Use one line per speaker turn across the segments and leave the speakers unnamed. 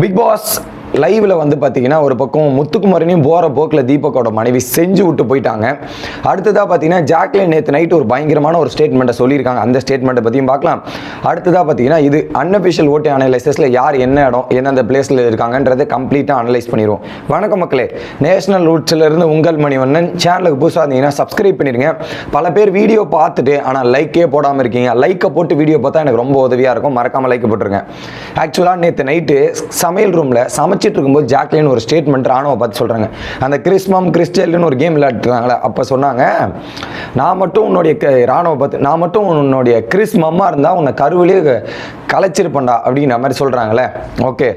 Big pass லைவில் வந்து பார்த்தீங்கன்னா ஒரு பக்கம் முத்துக்குமரனையும் போகிற போக்கில் தீபக்கோட மனைவி செஞ்சு விட்டு போயிட்டாங்க. அடுத்ததாக பார்த்தீங்கன்னா ஜாக்லின் நேற்று நைட் ஒரு பயங்கரமான ஒரு ஸ்டேட்மெண்ட்டை சொல்லியிருக்காங்க. அந்த ஸ்டேட்மெண்ட்டை பற்றியும் பார்க்கலாம். அடுத்ததாக பார்த்தீங்கன்னா இது அன்அஃபிஷியல் ஓட்டு அனலைசஸில் யார் என்ன இடம் எந்தெந்த பிளேஸில் இருக்காங்கன்றதை கம்ப்ளீட்டாக அனலைஸ் பண்ணிடுவோம் வணக்கம் மக்களே. நேஷனல் ரூட்ஸில் இருந்து உங்கள் மணிவண்ணன். சேனலுக்கு புதுசாக இருந்தீங்கன்னா சப்ஸ்கிரைப் பண்ணிடுங்க. பல பேர் வீடியோ பார்த்துட்டு ஆனால் லைக்கே போடாமல் இருக்கீங்க. லைக்கை போட்டு வீடியோ பார்த்தா எனக்கு ரொம்ப உதவியாக இருக்கும். மறக்காமல் லைக் போட்டுருங்க. ஆக்சுவலாக நேற்று நைட்டு சமையல் ரூமில் படிச்சுட்டு இருக்கும்போது ஜாக்லின் ஒரு ஸ்டேட்மெண்ட் ராணுவ பார்த்து சொல்கிறாங்க அந்த கிறிஸ்மம் கிறிஸ்டல்னு ஒரு கேம் விளையாட்டுறாங்களே அப்போ சொன்னாங்க நான் மட்டும் உன்னுடைய ராணுவ பார்த்து நான் மட்டும் உன்னுடைய கிறிஸ்மம்மா இருந்தால் உன்னை கருவிலே கலைச்சிருப்பேன்டா அப்படிங்கிற மாதிரி சொல்கிறாங்களே ஓகே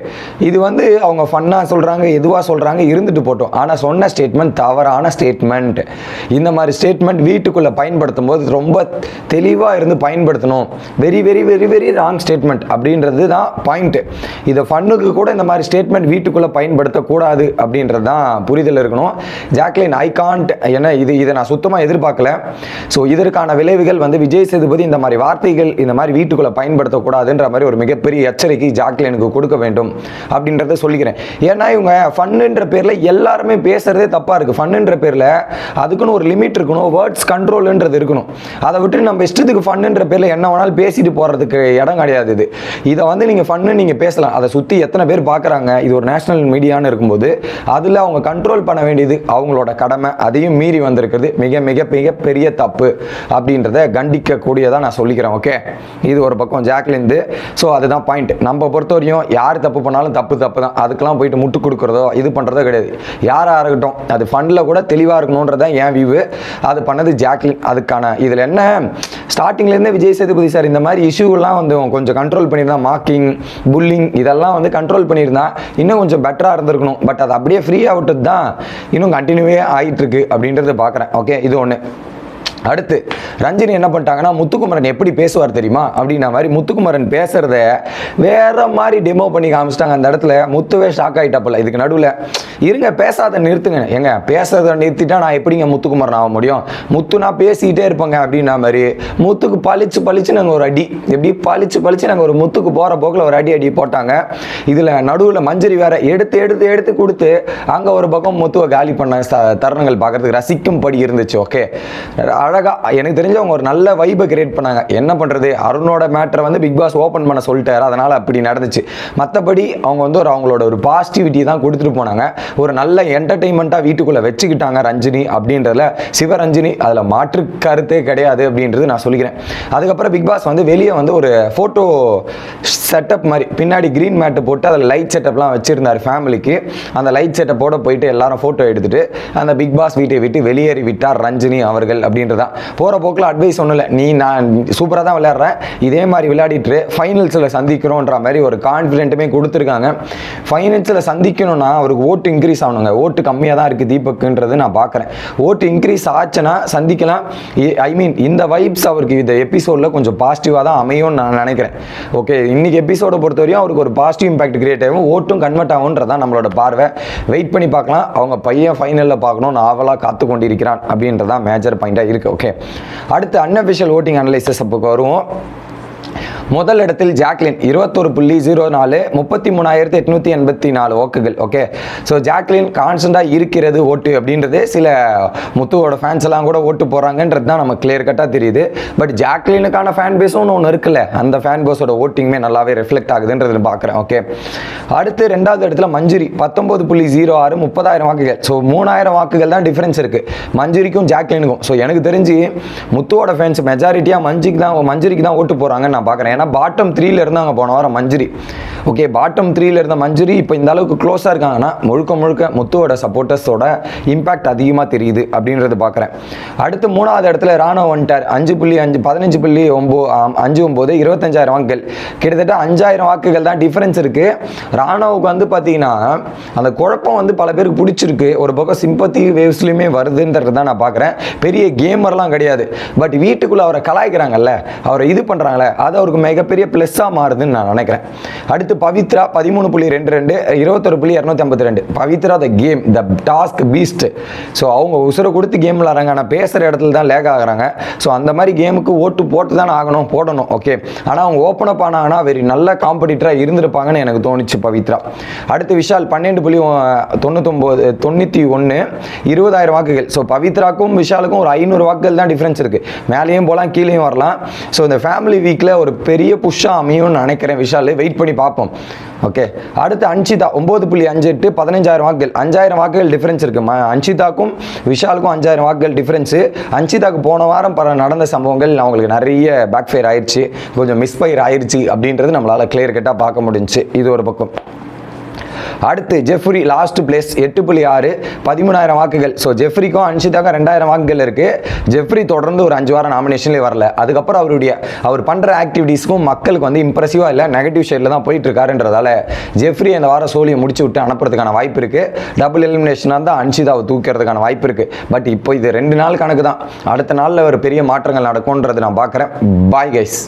இது வந்து அவங்க ஃபன்னாக சொல்கிறாங்க எதுவாக சொல்கிறாங்க இருந்துட்டு போட்டோம். ஆனால் சொன்ன ஸ்டேட்மெண்ட் தவறான ஸ்டேட்மெண்ட் இந்த மாதிரி ஸ்டேட்மெண்ட் வீட்டுக்குள்ளே பயன்படுத்தும் போது ரொம்ப தெளிவாக இருந்து பயன்படுத்தணும். Very very very very wrong statement அப்படின்றது தான் பாயிண்ட்டு இதை ஃபன்னுக்கு கூட இந்த மாதிரி ஸ்டேட்மெண்ட் வீட்டுக்குள்ளே பயன்படுத்தக்கூடாது அப்படின்றது தான் புரிதல் இருக்கணும். ஜாக்லின் ஐ காண்ட் ஏன்னா இது இதை நான் சுத்தமாக எதிர்பார்க்கல. ஸோ இதற்கான விளைவுகள் வந்து விஜய் சேதுபதி இந்த மாதிரி வார்த்தைகள் இந்த மாதிரி வீட்டுக்குள்ளே பயன்படுத்தக்கூடாதுன்ற மாதிரி ஒரு மிகப்பெரிய எச்சரிக்கை ஜாக்லினுக்கு கொடுக்க வேண்டும் அப்படின்றத சொல்லிக்கிறேன். ஏன்னா இவங்க ஃபன்னுன்ற பேரில் எல்லாருமே பேசுறதே தப்பாக இருக்குது ஃபன்னுன்ற பேரில் அதுக்குன்னு ஒரு லிமிட் இருக்கணும் வேர்ட்ஸ் கண்ட்ரோல்ன்றது இருக்கணும். அதை விட்டு நம்ம இஷ்டத்துக்கு ஃபன்னுன்ற பேரில் என்ன வேணாலும் பேசிட்டு போகிறதுக்கு இடம் கிடையாது இது. இதை வந்து நீங்கள் ஃபன்னு நீங்கள் பேசலாம். அதை சுற்றி எத்தனை பேர் பார்க்குறாங்க இது ஒரு நேஷனல் மீடியான்னு இருக்கும்போது அதில் அவங்க கண்ட்ரோல் பண்ண வேண்டியது அவங்களோட கடமை. அதையும் மீறி வந்திருக்கிறது மிக மிக மிக பெரிய தப்பு அப்படின்றத கண்டிக்கக்கூடியதாக நான் சொல்லிக்கிறேன் ஓகே இது ஒரு பக்கம் ஜாக்லிந்து ஸோ அதுதான் பாயிண்ட் நம்ம பொறுத்த வரையும் யார் தப்பு பண்ணாலும் தப்பு தப்பு தான். அதுக்கெல்லாம் போயிட்டு முட்டு கொடுக்குறதோ இது பண்ணுறதோ கிடையாது. யாராக இருக்கட்டும் அது ஃபண்டில் கூட தெளிவாக இருக்கணுன்றது தான் என் வியூ அது பண்ணது ஜாக்லின். அதுக்கான இதில் என்ன? ஸ்டார்டிங்லேருந்தே விஜய் சேதுபதி சார் இந்த மாதிரி இஷ்யூலாம் வந்து கொஞ்சம் கண்ட்ரோல் பண்ணியிருந்தா மாக்கிங் புல்லிங் இதெல்லாம் வந்து கண்ட்ரோல் பண்ணியிருந்தா இன்னும் கொஞ்சம் பெட்டராக இருந்திருக்கணும். பட் அது அப்படியே ஃப்ரீ அவுட்டு தான் இன்னும் கண்டினியூவே ஆகிட்டு இருக்கு அப்படின்றத பார்க்குறேன் ஓகே இது ஒன்று அடுத்து ரஞ்சினி என்ன பண்ணிட்டாங்கன்னா முத்துக்குமரன் எப்படி பேசுவார் தெரியுமா? அப்படின்ன மாதிரி முத்துக்குமரன் பேசுறத வேற மாதிரி டெமோ பண்ணி காமிச்சிட்டாங்க. அந்த இடத்துல முத்துவே ஷாக் ஆகிட்டாப்பல இதுக்கு நடுவில் இருங்க பேசாத நிறுத்துங்க. எங்க பேசுறத நிறுத்திட்டா நான் எப்படிங்க முத்துக்குமரன் ஆக முடியும்? முத்து நான் பேசிக்கிட்டே இருப்பேங்க அப்படின்ன மாதிரி முத்துக்கு பளிச்சு பளிச்சு நாங்கள் ஒரு அடி எப்படி பளிச்சு பளிச்சு நாங்கள் ஒரு முத்துக்கு போகிற போக்கில் ஒரு அடி அடி போட்டாங்க. இதில் நடுவில் மஞ்சரி வேற எடுத்து எடுத்து எடுத்து கொடுத்து அங்கே ஒரு பக்கம் முத்துவை காலி பண்ண தருணங்கள் பார்க்கறதுக்கு ரசிக்கும்படி இருந்துச்சு ஓகே அழகாக எனக்கு தெரிஞ்சவங்க ஒரு நல்ல வைப்பை கிரியேட் பண்ணாங்க. என்ன பண்ணுறது அருணோட மேட்டரை வந்து பிக் பாஸ் ஓப்பன் பண்ண சொல்லிட்டாரு. அதனால் அப்படி நடந்துச்சு. மற்றபடி அவங்க வந்து ஒரு அவங்களோட ஒரு பாசிட்டிவிட்டி தான் கொடுத்துட்டு போனாங்க. ஒரு நல்ல என்டர்டெயின்மெண்ட்டாக வீட்டுக்குள்ளே வச்சுக்கிட்டாங்க ரஞ்சினி அப்படின்றதுல சிவரஞ்சினி அதில் மாற்று கருத்தே கிடையாது அப்படின்றது நான் சொல்லிக்கிறேன். அதுக்கப்புறம் பிக் பாஸ் வந்து வெளியே வந்து ஒரு ஃபோட்டோ செட்டப் மாதிரி பின்னாடி க்ரீன் மேட்டு போட்டு அதில் லைட் செட்டப்லாம் வச்சுருந்தார் ஃபேமிலிக்கு அந்த லைட் செட்டப்போட போயிட்டு எல்லாரும் ஃபோட்டோ எடுத்துட்டு அந்த பிக் பாஸ் வீட்டை விட்டு வெளியேறி விட்டார் ரஞ்சினி அவர்கள் அப்படின்றது தான் போகிற போக்கில் அட்வைஸ் ஒன்றும் இல்லை. நீ நான் சூப்பராக தான் விளையாடுறேன் இதே மாதிரி விளையாடிட்டு ஃபைனல்ஸில் சந்திக்கிறோன்ற மாதிரி ஒரு கான்ஃபிடென்ட்டுமே கொடுத்துருக்காங்க. ஃபைனல்ஸில் சந்திக்கணும்னா அவருக்கு ஓட்டு இன்க்ரீஸ் ஆகணுங்க. ஓட்டு கம்மியாக தான் இருக்குது தீபக்குன்றது நான் பார்க்குறேன் ஓட்டு இன்க்ரீஸ் ஆச்சுன்னா சந்திக்கலாம். ஐ மீன் இந்த வைப்ஸ் அவருக்கு இந்த எபிசோடில் கொஞ்சம் பாசிட்டிவாக தான் அமையும்னு நான் நினைக்கிறேன். ஓகே இன்றைக்கி எபிசோடை பொறுத்தவரையும் அவருக்கு ஒரு பாசிட்டிவ் இம்பாக்ட் கிரியேட் ஆகும். ஓட்டும் கன்வெர்ட் ஆகும்ன்றதான் நம்மளோட பார்வை. வெயிட் பண்ணி பார்க்கலாம். அவங்க பையன் ஃபைனலில் பார்க்கணும் ஆவலாக காத்து கொண்டிருக்கிறான் அப்படின்றதான் மேஜர் பாயிண்ட்டாக இருக்குது ஓகே. அடுத்து அன்அஃபிஷியல் ஓட்டிங் அனலைசஸ் அப்போ வருவோம். முதல் இடத்தில் ஜாக்லின் இருபத்தொரு புள்ளி ஜீரோ நாலு முப்பத்தி மூணாயிரத்தி எட்நூற்றி எண்பத்தி நாலு வாக்குகள் ஓகே ஸோ ஜாக்லின் கான்ஸ்டண்ட்டாக இருக்கிறது ஓட்டு அப்படின்றது சில முத்துவோட ஃபேன்ஸ் எல்லாம் கூட ஓட்டு போகிறாங்கன்றது தான் நமக்கு கிளியர் கட்டாக தெரியுது. பட் ஜாக்லினுக்கான ஃபேன் பேஸும் ஒன்று இருக்குல்ல அந்த ஃபேன் பேஸோட ஓட்டிங்குமே நல்லாவே ரிஃப்ளெக்ட் ஆகுதுன்றது பார்க்குறேன் ஓகே அடுத்து ரெண்டாவது இடத்துல மஞ்சுரி பத்தொம்பது புள்ளி ஜீரோ ஆறு முப்பதாயிரம் வாக்குகள். ஸோ மூணாயிரம் வாக்குகள் தான் டிஃப்ரென்ஸ் இருக்குது மஞ்சுரிக்கும் ஜாக்லினுக்கும். ஸோ எனக்கு தெரிஞ்சு முத்துவோட ஃபேன்ஸ் மெஜாரிட்டியாக மஞ்சுக்கு தான் மஞ்சுரிக்கு தான் ஓட்டு போகிறாங்கன்னு நான் பார்க்குறேன். ஏன்னா பாட்டம் த்ரீல இருந்தாங்க போன வாரம் மஞ்சுரி. ஓகே பாட்டம் த்ரீல இருந்த மஞ்சுரி இப்போ இந்த அளவுக்கு க்ளோஸாக இருக்காங்கன்னா முழுக்க முழுக்க முத்துவோட சப்போர்ட்டர்ஸோட இம்பாக்ட் அதிகமாக தெரியுது அப்படின்றது பார்க்குறேன். அடுத்து மூணாவது இடத்துல ராணுவ வந்துட்டார். அஞ்சு புள்ளி அஞ்சு பதினஞ்சு புள்ளி ஒம்போ அஞ்சு ஒம்பது இருபத்தஞ்சாயிரம் வாக்குகள். கிட்டத்தட்ட அஞ்சாயிரம் வாக்குகள் தான் டிஃப்ரென்ஸ் இருக்குது ராணுவுக்கு வந்து பார்த்தீங்கன்னா அந்த குழப்பம் வந்து பல பேருக்கு பிடிச்சிருக்கு. ஒரு பக்கம் சிம்பத்தி வேவ்ஸ்லையுமே வருதுன்றது தான் நான் பார்க்குறேன். பெரிய கேமர்லாம் கிடையாது. பட் வீட்டுக்குள்ளே அவரை கலாய்க்கிறாங்கல்ல அவரை இது பண்ணுறாங்களே அதை அவருக்கு மிகப்பெரிய ப்ளஸ்ஸாக மாறுதுன்னு நான் நினைக்கிறேன். அடுத்து பவித்ரா பதிமூணு புள்ளி ரெண்டு ரெண்டு இருபத்தொரு புள்ளி இரநூத்தி ஐம்பத்தி ரெண்டு. Pavithra the game the task beast so அவங்க உசுரை கொடுத்து கேம் விளாட்றாங்க ஆனால் பேசுகிற இடத்துல தான் லேக் ஆகுறாங்க. ஸோ அந்த மாதிரி கேமுக்கு ஓட்டு போட்டு தான் ஆகணும் போடணும் ஓகே ஆனால் அவங்க ஓப்பன் அப் ஆனாங்கன்னா வெரி நல்ல காம்படிட்டராக இருந்திருப்பாங்கன்னு எனக்கு தோணுச்சு பவித்ரா. அடுத்து விஷால் பன்னெண்டு புள்ளி தொண்ணூத்தொம்பது தொண்ணூற்றி ஒன்று இருபதாயிரம் வாக்குகள். ஸோ பவித்ராக்கும் விஷாலுக்கும் ஒரு ஐநூறு வாக்குகள் தான் டிஃப்ரென்ஸ் இருக்குது மேலேயும் போகலாம் கீழேயும் வரலாம். ஸோ இந்த ஃபேமிலி வீக்கில் ஒரு பெரிய புஷ்ஷாக அமையும்னு நினைக்கிறேன் விஷால். வெயிட் பண்ணி பார்ப்போம். ஓகே அடுத்து அன்ஷிதா ஒம்பது புள்ளி அஞ்சு எட்டு பதினஞ்சாயிரம் வாக்குகள். அஞ்சாயிரம் வாக்குகள் டிஃப்ரென்ஸ் இருக்கு. ம அன்ஷிதாக்கும் விஷாலுக்கும் அஞ்சாயிரம் வாக்குகள் டிஃப்ரென்ஸு அன்ஷிதாக்கு போன வாரம் பல நடந்த சம்பவங்கள் அவங்களுக்கு நிறைய பேக் ஃபயர் ஆயிடுச்சு கொஞ்சம் மிஸ்ஃபயர் ஆயிடுச்சு அப்படின்றது நம்மளால் கிளியர் கட்டாக பார்க்க முடிஞ்சுச்சு. இது ஒரு பக்கம். அடுத்து ஜெஃப்ரி லாஸ்ட் பிளேஸ் எட்டு புள்ளி ஆறு பதிமூணாயிரம் வாக்குகள். ஸோ ஜெஃப்ரிக்கும் அன்ஷிதாக்கும் ரெண்டாயிரம் வாக்குகள் இருக்குது ஜெஃப்ரி தொடர்ந்து ஒரு அஞ்சு வாரம் நாமினேஷன்லேயே வரல. அதுக்கப்புறம் அவருடைய அவர் பண்ணுற ஆக்டிவிட்டீஸ்க்கும் மக்களுக்கு வந்து இம்ப்ரெசிவாக இல்லை நெகட்டிவ் ஷேடில் தான் போயிட்டு இருக்காருன்றதால ஜெஃப்ரி அந்த வாரம் சோழியை முடிச்சு விட்டு அனுப்புறதுக்கான வாய்ப்பு இருக்குது டபுள் எலிமினேஷனாக தான் அன்ஷிதாவை தூக்கிறதுக்கான வாய்ப்பு இருக்குது பட் இப்போ இது ரெண்டு நாள் கணக்கு தான். அடுத்த நாளில் ஒரு பெரிய மாற்றங்கள் நடக்கும்ன்றது நான் பார்க்குறேன் பாய் கைஸ்